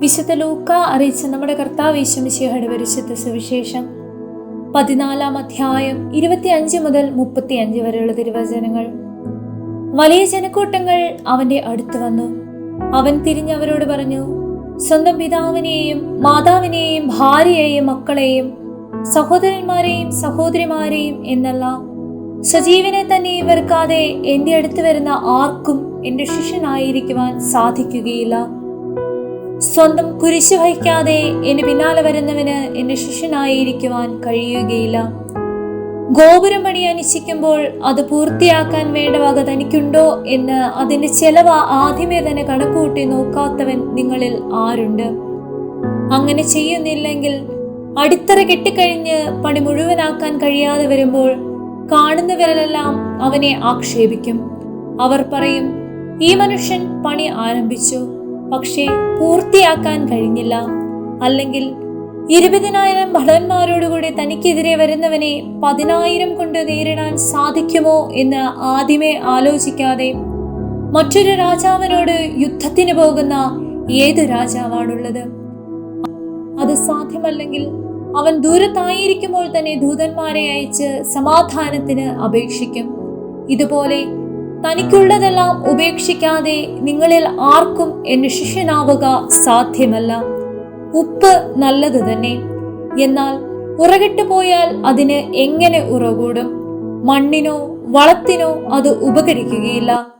വിശുദ്ധ ലൂക്ക അറിയിച്ച നമ്മുടെ കർത്താവ് യേശുമിശിഹയുടെ പരിശുദ്ധ സുവിശേഷം. പതിനാലാം അധ്യായം ഇരുപത്തിയഞ്ച് മുതൽ മുപ്പത്തിയഞ്ച് വരെയുള്ള തിരുവചനങ്ങൾ. വലിയ ജനക്കൂട്ടങ്ങൾ അവന്റെ അടുത്ത് വന്നു. അവൻ തിരിഞ്ഞവരോട് പറഞ്ഞു സ്വന്തം പിതാവിനെയും മാതാവിനെയും ഭാര്യയെയും മക്കളെയും സഹോദരന്മാരെയും സഹോദരിമാരെയും എന്നല്ല സജീവനെ തന്നെ വെറുക്കാതെ എന്റെ അടുത്ത് വരുന്ന ആർക്കും എന്റെ ശിഷ്യനായിരിക്കുവാൻ സാധിക്കുകയില്ല. സ്വന്തം കുരിശ് വഹിക്കാതെ എന്നെ പിന്നാലെ വരുന്നവന് എന്റെ ശിഷ്യനായിരിക്കുവാൻ കഴിയുകയില്ല. ഗോപുരം പണി അനിശ്ചിക്കുമ്പോൾ അത് പൂർത്തിയാക്കാൻ വേണ്ട വക തനിക്കുണ്ടോ എന്ന് അതിന്റെ ചെലവ് ആദ്യമേ തന്നെ കണക്കുകൂട്ടി നോക്കാത്തവൻ നിങ്ങളിൽ ആരുണ്ട്? അങ്ങനെ ചെയ്യുന്നില്ലെങ്കിൽ അടിത്തറ കെട്ടിക്കഴിഞ്ഞ് പണി മുഴുവനാക്കാൻ കഴിയാതെ വരുമ്പോൾ കാണുന്നവരെല്ലാം അവനെ ആക്ഷേപിക്കും. അവർ പറയും ഈ മനുഷ്യൻ പണി ആരംഭിച്ചു. പക്ഷേ പൂർത്തിയാക്കാൻ കഴിഞ്ഞില്ല. അല്ലെങ്കിൽ ഇരുപതിനായിരം ഭടന്മാരോടുകൂടി തനിക്കെതിരെ വരുന്നവനെ പതിനായിരം കൊണ്ട് നേരിടാൻ സാധിക്കുമോ എന്ന് ആദ്യമേ ആലോചിക്കാതെ മറ്റൊരു രാജാവിനോട് യുദ്ധത്തിന് പോകുന്ന ഏത് രാജാവാണുള്ളത്? അത് സാധ്യമല്ലെങ്കിൽ അവൻ ദൂരത്തായിരിക്കുമ്പോൾ തന്നെ ദൂതന്മാരെ അയച്ച് സമാധാനത്തിന് അപേക്ഷിക്കും. ഇതുപോലെ തനിക്കുള്ളതെല്ലാം ഉപേക്ഷിക്കാതെ നിങ്ങളിൽ ആർക്കും എന്നെ ശിഷ്യനാവുക സാധ്യമല്ല. ഉപ്പ് നല്ലത് തന്നെ. എന്നാൽ ഉറകിട്ട് പോയാൽ അതിന് എങ്ങനെ ഉറകൂടും? മണ്ണിനോ വളത്തിനോ അത് ഉപകരിക്കുകയില്ല.